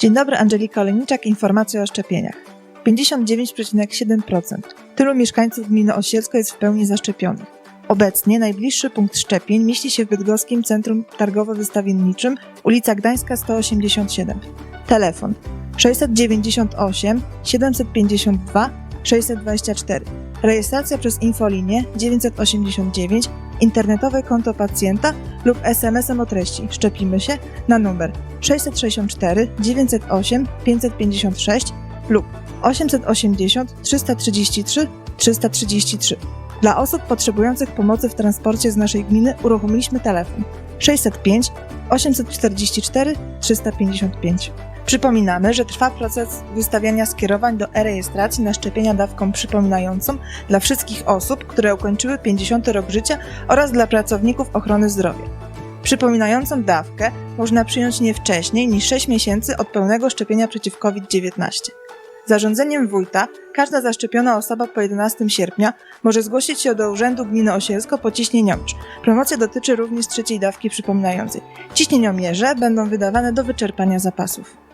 Dzień dobry, Angelika Olejniczak, informacja o szczepieniach. 59,7%. Tylu mieszkańców gminy Osielsko jest w pełni zaszczepionych. Obecnie najbliższy punkt szczepień mieści się w Bydgoskim Centrum Targowo-Wystawienniczym, ulica Gdańska 187. Telefon 698 752 624. Rejestracja przez infolinię 989, internetowe konto pacjenta lub SMS-em o treści Szczepimy się na numer 664 908 556 lub 880 333 333. Dla osób potrzebujących pomocy w transporcie z naszej gminy uruchomiliśmy telefon 605 844 355. Przypominamy, że trwa proces wystawiania skierowań do e-rejestracji na szczepienia dawką przypominającą dla wszystkich osób, które ukończyły 50 rok życia oraz dla pracowników ochrony zdrowia. Przypominającą dawkę można przyjąć nie wcześniej niż 6 miesięcy od pełnego szczepienia przeciw COVID-19. Zarządzeniem wójta każda zaszczepiona osoba po 11 sierpnia może zgłosić się do Urzędu Gminy Osielsko po ciśnieniomierz. Promocja dotyczy również trzeciej dawki przypominającej. Ciśnieniomierze będą wydawane do wyczerpania zapasów.